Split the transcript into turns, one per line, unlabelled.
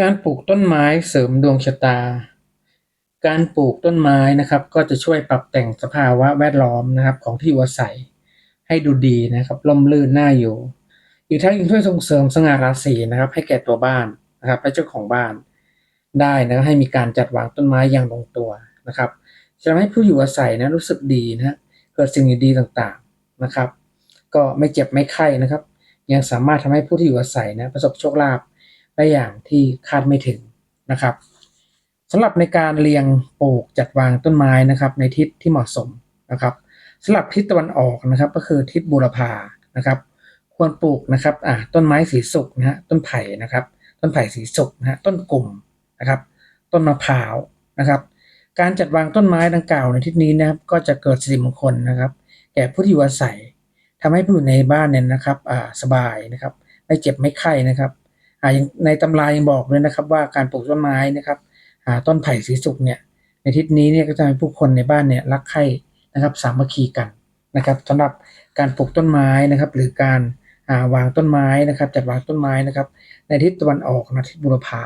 การปลูกต้นไม้เสริมดวงชะตา การปลูกต้นไม้นะครับ ก็จะช่วยปรับแต่งสภาวะแวดล้อมนะครับของที่อยู่อาศัย ให้ดูดีนะครับร่มรื่นน่าอยู่ อีกทั้งยังช่วยส่งเสริมสง่าราศีนะครับ ให้แก่ตัวบ้านนะครับและเจ้าของบ้าน ได้นะให้มีการจัดวางต้นไม้อย่างลงตัวนะครับจะทำให้ผู้อยู่อาศัยนะรู้สึกดีนะเกิดสิ่งดีๆต่างๆนะครับ ก็ไม่เจ็บไม่ไข้นะครับ ยังสามารถทำให้ผู้ที่อยู่อาศัยนะประสบโชคลาภ ได้อย่างที่คาดไม่ถึงนะครับสำหรับในการเรียงปลูกจัดวางต้นไม้นะครับ ในทิศที่เหมาะสมนะครับสำหรับทิศตะวันออกนะครับ ก็คือทิศบูรพานะครับ ควรปลูกนะครับอ่าต้นไม้สีสุกนะฮะต้นไผ่นะครับ ต้นไผ่สีสุกนะฮะต้นกลุ่มนะครับ ต้นมะพร้าวนะครับ การจัดวางต้นไม้ดังกล่าวในทิศนี้นะครับ ก็จะเกิดสิริมงคลนะครับ แก่ผู้ที่อยู่อาศัยทำให้ผู้อยู่ในบ้านเนี่ยนะครับอ่าสบายนะครับ ไม่เจ็บไม่ไข้นะครับ ในตำรายังบอกเลยนะครับ ว่าการปลูกต้นไม้นะครับหาต้นไผ่สีสุกเนี่ยในทิศนี้เนี่ยก็จะทำให้ผู้คนในบ้านเนี่ยรักใคร่นะครับสามัคคีกันนะครับสำหรับการปลูกต้นไม้นะครับ หรือการาวางต้นไม้นะครับจัดวางต้นไม้นะครับ ในทิศตะวันออกนะทิศบุรพา